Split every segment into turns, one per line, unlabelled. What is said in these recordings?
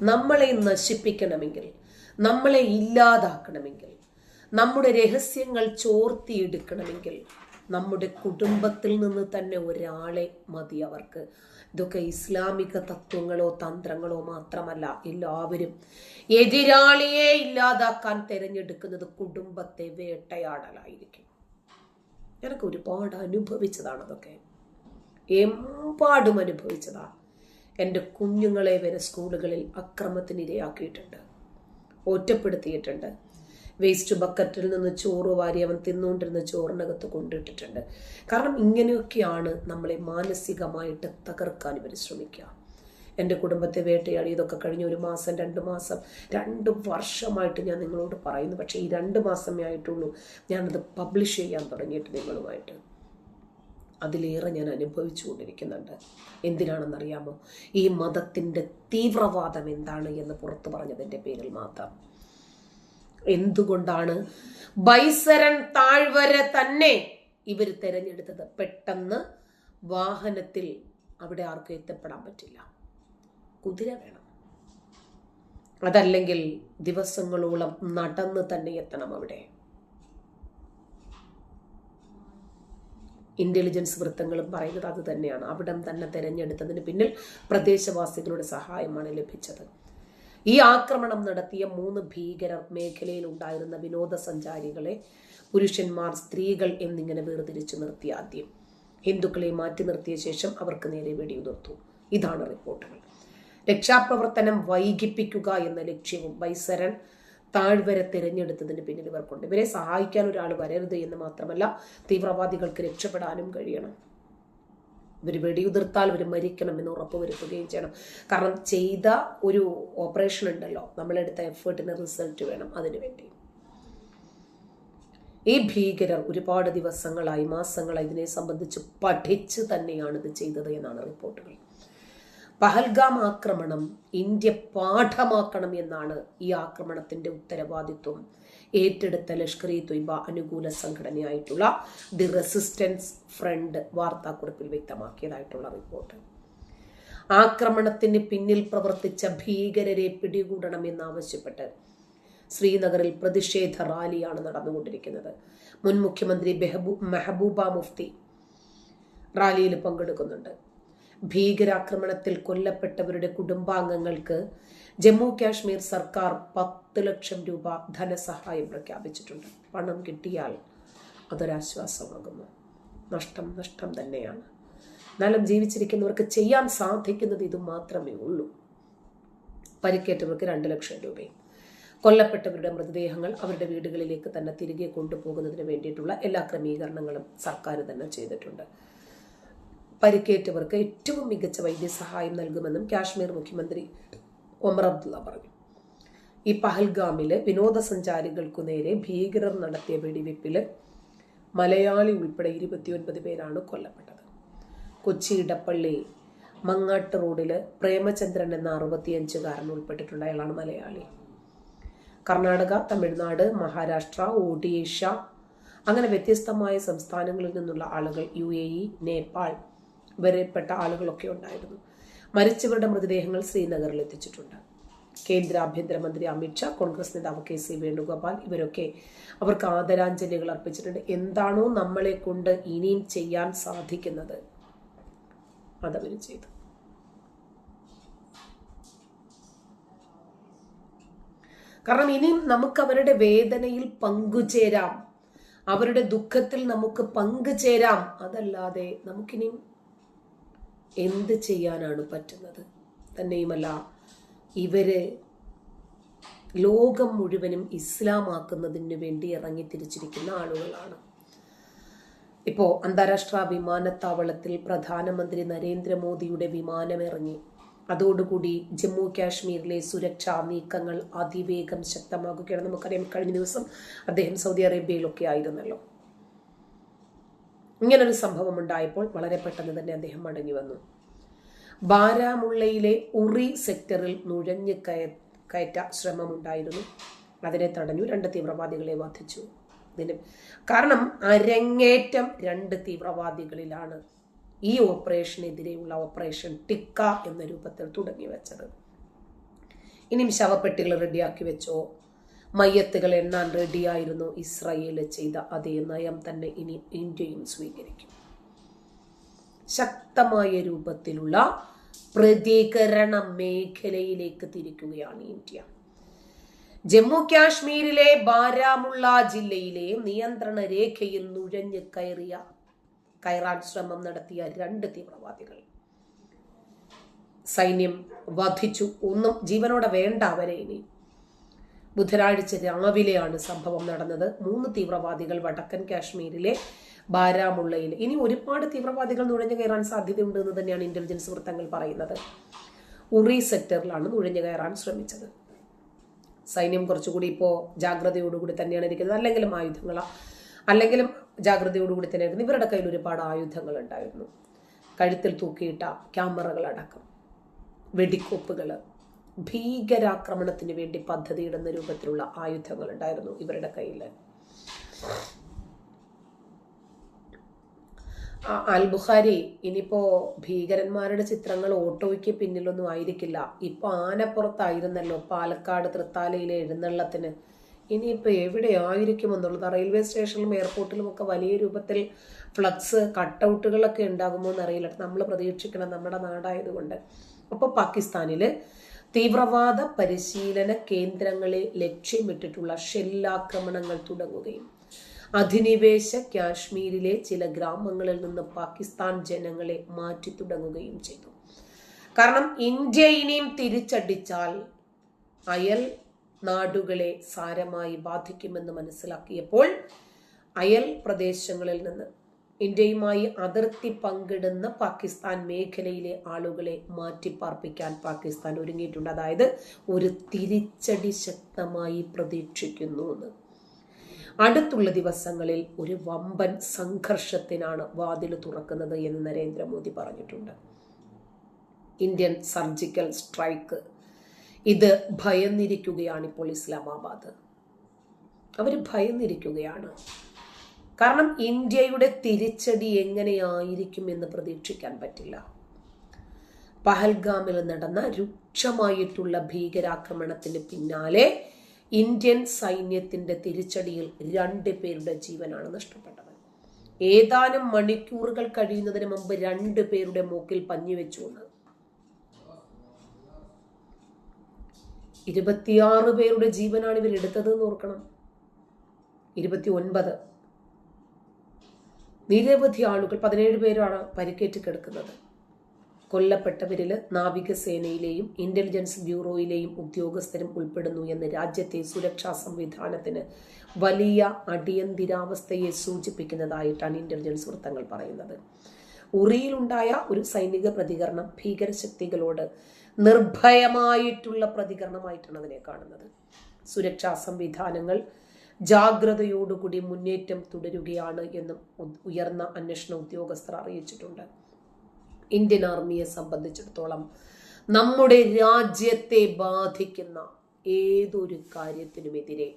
നമ്മളെ നശിപ്പിക്കണമെങ്കിൽ നമ്മളെ ഇല്ലാതാക്കണമെങ്കിൽ നമ്മുടെ രഹസ്യങ്ങൾ ചോർത്തിയെടുക്കണമെങ്കിൽ നമ്മുടെ കുടുംബത്തിൽ നിന്ന് തന്നെ ഒരാളെ മതി അവർക്ക്. ഇതൊക്കെ ഇസ്ലാമിക തത്വങ്ങളോ തന്ത്രങ്ങളോ മാത്രമല്ല. എല്ലാവരും എതിരാളിയെ ഇല്ലാതാക്കാൻ തിരഞ്ഞെടുക്കുന്നത് കുടുംബത്തെ വേട്ടയാടലായിരിക്കും. എനിക്ക് ഒരുപാട് അനുഭവിച്ചതാണ് അതൊക്കെ എമ്പാടും അനുഭവിച്ചതാ എന്റെ കുഞ്ഞുങ്ങളെ വരെ സ്കൂളുകളിൽ അക്രമത്തിനിരയാക്കിയിട്ടുണ്ട് ഒറ്റപ്പെടുത്തിയിട്ടുണ്ട്. വേസ്റ്റ് ബക്കറ്റിൽ നിന്ന് ചോറ് വാരി അവൻ തിന്നുകൊണ്ടിരുന്ന ചോറിനകത്ത് കൊണ്ടിട്ടിട്ടുണ്ട്. കാരണം ഇങ്ങനെയൊക്കെയാണ് നമ്മളെ മാനസികമായിട്ട് തകർക്കാൻ ഇവർ ശ്രമിക്കുക. എന്റെ കുടുംബത്തെ വേട്ടയാടി ഇതൊക്കെ കഴിഞ്ഞ ഒരു മാസം രണ്ട് മാസം രണ്ട് വർഷമായിട്ട് ഞാൻ നിങ്ങളോട് പറയുന്നു. പക്ഷേ ഈ രണ്ട് മാസമേ ആയിട്ടുള്ളൂ ഞാനത് പബ്ലിഷ് ചെയ്യാൻ തുടങ്ങിയിട്ട് നിങ്ങളുമായിട്ട്. അതിലേറെ ഞാൻ അനുഭവിച്ചുകൊണ്ടിരിക്കുന്നുണ്ട്. എന്തിനാണെന്നറിയാമോ? ഈ മതത്തിന്റെ തീവ്രവാദം എന്താണ് എന്ന് പുറത്തു പറഞ്ഞതിന്റെ പേരിൽ മാത്രം. എന്തുകൊണ്ടാണ് ബൈസരൻ താഴ്വര തന്നെ ഇവർ തിരഞ്ഞെടുത്തത്? പെട്ടെന്ന് വാഹനത്തിൽ അവിടെ ആർക്കും എത്തപ്പെടാൻ പറ്റില്ല. കുതിര വേണം. അതല്ലെങ്കിൽ ദിവസങ്ങളോളം നടന്ന് തന്നെ എത്തണം അവിടെ. ഇന്റലിജൻസ് വൃത്തങ്ങളും പറയുന്നത് അത് തന്നെയാണ്. അവിടം തന്നെ തിരഞ്ഞെടുത്തതിന് പിന്നിൽ പ്രദേശവാസികളുടെ സഹായമാണ് ലഭിച്ചത്. ഈ ആക്രമണം നടത്തിയ മൂന്ന് ഭീകരർ മേഖലയിൽ ഉണ്ടായിരുന്ന വിനോദസഞ്ചാരികളെ പുരുഷന്മാർ സ്ത്രീകൾ എന്നിങ്ങനെ വേർതിരിച്ചു നിർത്തി ആദ്യം. ഹിന്ദുക്കളെ മാറ്റി നിർത്തിയ ശേഷം അവർക്ക് നേരെ വെടിയുതിർത്തു. ഇതാണ് റിപ്പോർട്ടുകൾ. രക്ഷാപ്രവർത്തനം വൈകിപ്പിക്കുക എന്ന ലക്ഷ്യവും ബൈസരൻ താഴ്വര തിരഞ്ഞെടുത്തതിന് പിന്നിൽ ഇവർക്കുണ്ട്. ഇവരെ സഹായിക്കാൻ ഒരാൾ വരരുത് എന്ന് മാത്രമല്ല തീവ്രവാദികൾക്ക് രക്ഷപ്പെടാനും കഴിയണം. ഇവർ വെടിയുതിർത്താൽ ഇവർ മരിക്കണം എന്ന് ഉറപ്പ് വരുത്തുകയും ചെയ്യണം. കാരണം ചെയ്ത ഒരു ഓപ്പറേഷൻ ഉണ്ടല്ലോ നമ്മളെടുത്ത എഫേർട്ടിന് റിസൾട്ട് വേണം അതിനു വേണ്ടി. ഈ ഭീകരർ ഒരുപാട് ദിവസങ്ങളായി മാസങ്ങളായി ഇതിനെ സംബന്ധിച്ച് പഠിച്ച് തന്നെയാണ് ഇത് ചെയ്തത് എന്നാണ് റിപ്പോർട്ടുകൾ. പഹൽഗാം ആക്രമണം ഇന്ത്യ പാഠമാക്കണം എന്നാണ് ഈ ആക്രമണത്തിന്റെ ഉത്തരവാദിത്വം. ഏറ്റെടുത്ത ലഷ്കർ ഇ തൊയ്ബ അനുകൂല സംഘടനയായിട്ടുള്ള ദി റെസിസ്റ്റൻസ് ഫ്രണ്ട് വാർത്താക്കുറിപ്പിൽ വ്യക്തമാക്കിയതായിട്ടുള്ള റിപ്പോർട്ട്. ആക്രമണത്തിന് പിന്നിൽ പ്രവർത്തിച്ച ഭീകരരെ പിടികൂടണമെന്നാവശ്യപ്പെട്ട് ശ്രീനഗറിൽ പ്രതിഷേധ റാലിയാണ് നടന്നുകൊണ്ടിരിക്കുന്നത്. മുൻ മുഖ്യമന്ത്രി മെഹബൂബ മുഫ്തി റാലിയിൽ പങ്കെടുക്കുന്നുണ്ട്. ഭീകരാക്രമണത്തിൽ കൊല്ലപ്പെട്ടവരുടെ കുടുംബാംഗങ്ങൾക്ക് ജമ്മു കാശ്മീർ സർക്കാർ പത്ത് ലക്ഷം രൂപ ധനസഹായം പ്രഖ്യാപിച്ചിട്ടുണ്ട്. പണം കിട്ടിയാൽ അതൊരാശ്വാസമാകുന്നു. നഷ്ടം നഷ്ടം തന്നെയാണ്. എന്നാലും ജീവിച്ചിരിക്കുന്നവർക്ക് ചെയ്യാൻ സാധിക്കുന്നത് ഇത് മാത്രമേ ഉള്ളൂ. പരിക്കേറ്റവർക്ക് രണ്ട് ലക്ഷം രൂപയും. കൊല്ലപ്പെട്ടവരുടെ മൃതദേഹങ്ങൾ അവരുടെ വീടുകളിലേക്ക് തന്നെ തിരികെ കൊണ്ടുപോകുന്നതിന് വേണ്ടിയിട്ടുള്ള എല്ലാ ക്രമീകരണങ്ങളും സർക്കാർ തന്നെ ചെയ്തിട്ടുണ്ട്. പരിക്കേറ്റവർക്ക് ഏറ്റവും മികച്ച വൈദ്യസഹായം നൽകുമെന്നും കാശ്മീർ മുഖ്യമന്ത്രി ഒമർ അബ്ദുള്ള പറഞ്ഞു. ഈ പഹൽഗാമിൽ വിനോദസഞ്ചാരികൾക്കു നേരെ ഭീകരർ നടത്തിയ വെടിവെപ്പിൽ മലയാളി ഉൾപ്പെടെ ഇരുപത്തിയൊൻപത് പേരാണ് കൊല്ലപ്പെട്ടത്. കൊച്ചി ഇടപ്പള്ളി മങ്ങാട്ട് റോഡിൽ പ്രേമചന്ദ്രൻ എന്ന അറുപത്തിയഞ്ചുകാരൻ ഉൾപ്പെട്ടിട്ടുണ്ട്. അയാളാണ് മലയാളി. കർണാടക തമിഴ്നാട് മഹാരാഷ്ട്ര ഒഡീഷ അങ്ങനെ വ്യത്യസ്തമായ സംസ്ഥാനങ്ങളിൽ നിന്നുള്ള ആളുകൾ യു നേപ്പാൾ വരെപ്പെട്ട ആളുകളൊക്കെ ഉണ്ടായിരുന്നു. മരിച്ചവരുടെ മൃതദേഹങ്ങൾ ശ്രീനഗറിൽ എത്തിച്ചിട്ടുണ്ട്. കേന്ദ്ര ആഭ്യന്തരമന്ത്രി അമിത്ഷാ കോൺഗ്രസ് നേതാവ് കെ സി വേണുഗോപാൽ ഇവരൊക്കെ അവർക്ക് ആദരാഞ്ജലികൾ അർപ്പിച്ചിട്ടുണ്ട്. എന്താണോ നമ്മളെ കൊണ്ട് ഇനിയും ചെയ്യാൻ സാധിക്കുന്നത്. അതവർ ചെയ്തു. കാരണം ഇനിയും നമുക്ക് അവരുടെ വേദനയിൽ പങ്കുചേരാം. അവരുടെ ദുഃഖത്തിൽ നമുക്ക് പങ്കുചേരാം. അതല്ലാതെ നമുക്കിനിയും എന്ത് ചെയ്യാനാണ് പറ്റുന്നത്? തന്നെയുമല്ല ഇവരെ ലോകം മുഴുവനും ഇസ്ലാമാക്കുന്നതിന് വേണ്ടി ഇറങ്ങി തിരിച്ചിരിക്കുന്ന ആളുകളാണ്. ഇപ്പോൾ അന്താരാഷ്ട്ര വിമാനത്താവളത്തിൽ പ്രധാനമന്ത്രി നരേന്ദ്രമോദിയുടെ വിമാനം ഇറങ്ങി അതോടുകൂടി ജമ്മു കാശ്മീരിലെ സുരക്ഷാ നീക്കങ്ങൾ അതിവേഗം ശക്തമാക്കുകയാണ്. നമുക്കറിയാം കഴിഞ്ഞ ദിവസം അദ്ദേഹം സൗദി അറേബ്യയിലൊക്കെ ആയിരുന്നല്ലോ. ഇങ്ങനൊരു സംഭവം ഉണ്ടായപ്പോൾ വളരെ പെട്ടെന്ന് തന്നെ അദ്ദേഹം മടങ്ങി വന്നു. ബാരാമുള്ളയിലെ ഉറി സെക്ടറിൽ നുഴഞ്ഞു കയ കയറ്റ ശ്രമമുണ്ടായിരുന്നു. അതിനെ തടഞ്ഞു രണ്ട് തീവ്രവാദികളെ വധിച്ചു. ഇതിന് കാരണം അരങ്ങേറ്റം രണ്ട് തീവ്രവാദികളിലാണ് ഈ ഓപ്പറേഷനെതിരെയുള്ള ഓപ്പറേഷൻ ടിക്ക എന്ന രൂപത്തിൽ തുടങ്ങി വെച്ചത്. ഇനിയും ശവപ്പെട്ടികൾ റെഡിയാക്കി വെച്ചോ? മയ്യത്തുകൾ എണ്ണാൻ റെഡിയായിരുന്നു ഇസ്രായേൽ ചെയ്ത അതേ നയം തന്നെ ഇനി ഇന്ത്യയും സ്വീകരിക്കും. ശക്തമായ രൂപത്തിലുള്ള പ്രതികരണ മേഖലയിലേക്ക് തിരിക്കുകയാണ് ഇന്ത്യ. ജമ്മു കാശ്മീരിലെ ബാരാമുള്ള ജില്ലയിലെ നിയന്ത്രണ രേഖയിൽ നുഴഞ്ഞു കയറിയ കയറാൻ ശ്രമം നടത്തിയ രണ്ട് തീവ്രവാദികൾ. സൈന്യം വധിച്ചു. ഒന്നും ജീവനോടെ വേണ്ട അവരെ ഇനി. ബുധനാഴ്ച രാവിലെയാണ് സംഭവം നടന്നത്. മൂന്ന് തീവ്രവാദികൾ വടക്കൻ കാശ്മീരിലെ ബാരാമുള്ളയിൽ. ഇനി ഒരുപാട് തീവ്രവാദികൾ നുഴഞ്ഞു കയറാൻ സാധ്യതയുണ്ട് എന്ന് തന്നെയാണ് ഇന്റലിജൻസ് വൃത്തങ്ങൾ പറയുന്നത്. ഉറി സെക്ടറിലാണ് നുഴഞ്ഞു കയറാൻ ശ്രമിച്ചത്. സൈന്യം കുറച്ചുകൂടി ഇപ്പോൾ ജാഗ്രതയോടുകൂടി തന്നെയാണ് ഇരിക്കുന്നത്. അല്ലെങ്കിലും ആയുധങ്ങളാ അല്ലെങ്കിലും ജാഗ്രതയോടുകൂടി തന്നെയായിരുന്നു. ഇവരുടെ കയ്യിൽ ഒരുപാട് ആയുധങ്ങൾ ഉണ്ടായിരുന്നു. കഴുത്തിൽ തൂക്കിയിട്ട ക്യാമറകൾ അടക്കം. വെടിക്കോപ്പുകൾ ഭീകരാക്രമണത്തിന് വേണ്ടി പദ്ധതിയിടുന്ന രൂപത്തിലുള്ള ആയുധങ്ങൾ ഉണ്ടായിരുന്നു ഇവരുടെ കയ്യിൽ അൽ ബുഖാരി ഇനിയിപ്പോ ഭീകരന്മാരുടെ ചിത്രങ്ങൾ ഓട്ടോയ്ക്ക് പിന്നിലൊന്നും ആയിരിക്കില്ല. ഇപ്പോൾ ആനപ്പുറത്തായിരുന്നല്ലോ പാലക്കാട് തൃത്താലയിലെ എഴുന്നള്ളത്തിന്. ഇനിയിപ്പോൾ എവിടെ ആയിരിക്കും എന്നുള്ളത്? റെയിൽവേ സ്റ്റേഷനിലും എയർപോർട്ടിലും ഒക്കെ വലിയ രൂപത്തിൽ ഫ്ലക്സ് കട്ടൗട്ടുകളൊക്കെ ഉണ്ടാകുമോ എന്നറിയില്ല. നമ്മൾ പ്രതീക്ഷിക്കണം നമ്മുടെ നാടായതുകൊണ്ട്. അപ്പോൾ പാകിസ്ഥാനിൽ തീവ്രവാദ പരിശീലന കേന്ദ്രങ്ങളെ ലക്ഷ്യമിട്ടിട്ടുള്ള ഷെല്ലാക്രമണങ്ങൾ തുടങ്ങുകയും അധിനിവേശ കാശ്മീരിലെ ചില ഗ്രാമങ്ങളിൽ നിന്ന് പാകിസ്ഥാൻ ജനങ്ങളെ മാറ്റി തുടങ്ങുകയും ചെയ്തു. കാരണം ഇന്ത്യ ഇനിയും തിരിച്ചടിച്ചാൽ അയൽ നാടുകളെ സാരമായി ബാധിക്കുമെന്ന് മനസ്സിലാക്കിയപ്പോൾ അയൽ പ്രദേശങ്ങളിൽ നിന്ന് ഇന്ത്യയുമായി അതിർത്തി പങ്കിടുന്ന പാകിസ്ഥാൻ മേഖലയിലെ ആളുകളെ മാറ്റിപ്പാർപ്പിക്കാൻ പാകിസ്ഥാൻ ഒരുങ്ങിയിട്ടുണ്ട്. അതായത് ഒരു തിരിച്ചടി ശക്തമായി പ്രതീക്ഷിക്കുന്നു എന്ന്. അടുത്തുള്ള ദിവസങ്ങളിൽ ഒരു വമ്പൻ സംഘർഷത്തിനാണ് വാതിൽ തുറക്കുന്നത് എന്ന് നരേന്ദ്രമോദി പറഞ്ഞിട്ടുണ്ട്. Indian surgical strike. ഇത് ഭയന്നിരിക്കുകയാണ് ഇപ്പോൾ ഇസ്ലാമാബാദ്. അവർ ഭയന്നിരിക്കുകയാണ്. കാരണം ഇന്ത്യയുടെ തിരിച്ചടി എങ്ങനെയായിരിക്കും എന്ന് പ്രതീക്ഷിക്കാൻ പറ്റില്ല. പഹൽഗാമിൽ നടന്ന രൂക്ഷമായിട്ടുള്ള ഭീകരാക്രമണത്തിന് പിന്നാലെ ഇന്ത്യൻ സൈന്യത്തിന്റെ തിരിച്ചടിയിൽ രണ്ട് പേരുടെ ജീവനാണ് നഷ്ടപ്പെട്ടത്. ഏതാനും മണിക്കൂറുകൾ കഴിയുന്നതിന് മുമ്പ് രണ്ട് പേരുടെ മൂക്കിൽ പഞ്ഞുവെച്ചു എന്ന്. ഇരുപത്തിയാറ് പേരുടെ ജീവനാണ് ഇവർ എടുത്തത് എന്ന് ഓർക്കണം. ഇരുപത്തി ഒൻപത് നിരവധി ആളുകൾ പതിനേഴ് പേരാണ് പരിക്കേറ്റ് കിടക്കുന്നത്. കൊല്ലപ്പെട്ടവരിൽ നാവികസേനയിലെയും ഇന്റലിജൻസ് ബ്യൂറോയിലെയും ഉദ്യോഗസ്ഥരും ഉൾപ്പെടുന്നു എന്ന് രാജ്യത്തെ സുരക്ഷാ സംവിധാനത്തിന് വലിയ അടിയന്തിരാവസ്ഥയെ സൂചിപ്പിക്കുന്നതായിട്ടാണ് ഇന്റലിജൻസ് വൃത്തങ്ങൾ പറയുന്നത്. ഉറിയിലുണ്ടായ ഒരു സൈനിക പ്രതികരണം ഭീകരശക്തികളോട് നിർഭയമായിട്ടുള്ള പ്രതികരണമായിട്ടാണ് അതിനെ കാണുന്നത്. സുരക്ഷാ സംവിധാനങ്ങൾ ജാഗ്രതയോടുകൂടി മുന്നേറ്റം തുടരുകയാണ് എന്നും ഉയർന്ന അന്വേഷണ ഉദ്യോഗസ്ഥർ അറിയിച്ചിട്ടുണ്ട്. ഇന്ത്യൻ ആർമിയെ സംബന്ധിച്ചിടത്തോളം നമ്മുടെ രാജ്യത്തെ ബാധിക്കുന്ന ഏതൊരു കാര്യത്തിനുമെതിരെ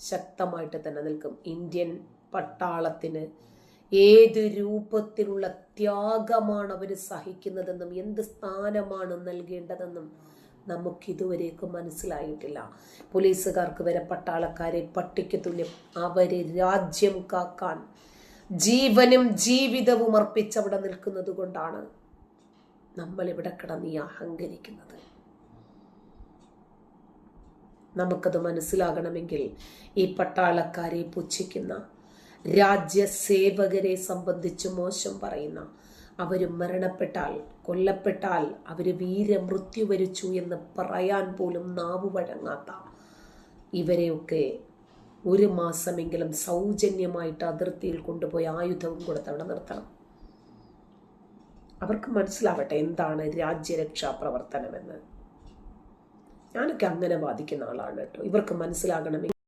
ശക്തമായിട്ട് തന്നെ നിൽക്കും. ഇന്ത്യൻ പട്ടാളത്തിന് ഏത് രൂപത്തിലുള്ള ത്യാഗമാണ് അവർ സഹിക്കുന്നതെന്നും എന്ത് സ്ഥാനമാണ് നൽകേണ്ടതെന്നും നമുക്കിതുവരേക്കും മനസ്സിലായിട്ടില്ല. പോലീസുകാർക്ക് വരെ പട്ടാളക്കാരെ പട്ടിക്ക് തുല്യം അവരെ രാജ്യം കാക്കാൻ ജീവനും ജീവിതവും അർപ്പിച്ചവിടെ നിൽക്കുന്നത് കൊണ്ടാണ് നമ്മൾ ഇവിടെ കിടന്ന് അഹങ്കരിക്കുന്നത്. നമുക്കത് മനസ്സിലാകണമെങ്കിൽ ഈ പട്ടാളക്കാരെ പുച്ഛിക്കുന്ന രാജ്യസേവകരെ സംബന്ധിച്ച് മോശം പറയുന്ന അവർ മരണപ്പെട്ടാൽ കൊല്ലപ്പെട്ടാൽ അവർ വീരമൃത്യു വരിച്ചു എന്ന് പറയാൻ പോലും നാവ് വഴങ്ങാത്ത ഇവരെയൊക്കെ ഒരു മാസമെങ്കിലും സൗജന്യമായിട്ട് അതിർത്തിയിൽ കൊണ്ടുപോയി ആയുധവും കൊടുത്ത് അവിടെ നിർത്തണം. അവർക്ക് മനസ്സിലാവട്ടെ എന്താണ് രാജ്യരക്ഷാ പ്രവർത്തനമെന്ന്. ഞാനൊക്കെ അങ്ങനെ വാദിക്കുന്ന ആളാണ് കേട്ടോ. ഇവർക്ക് മനസ്സിലാകണമെങ്കിൽ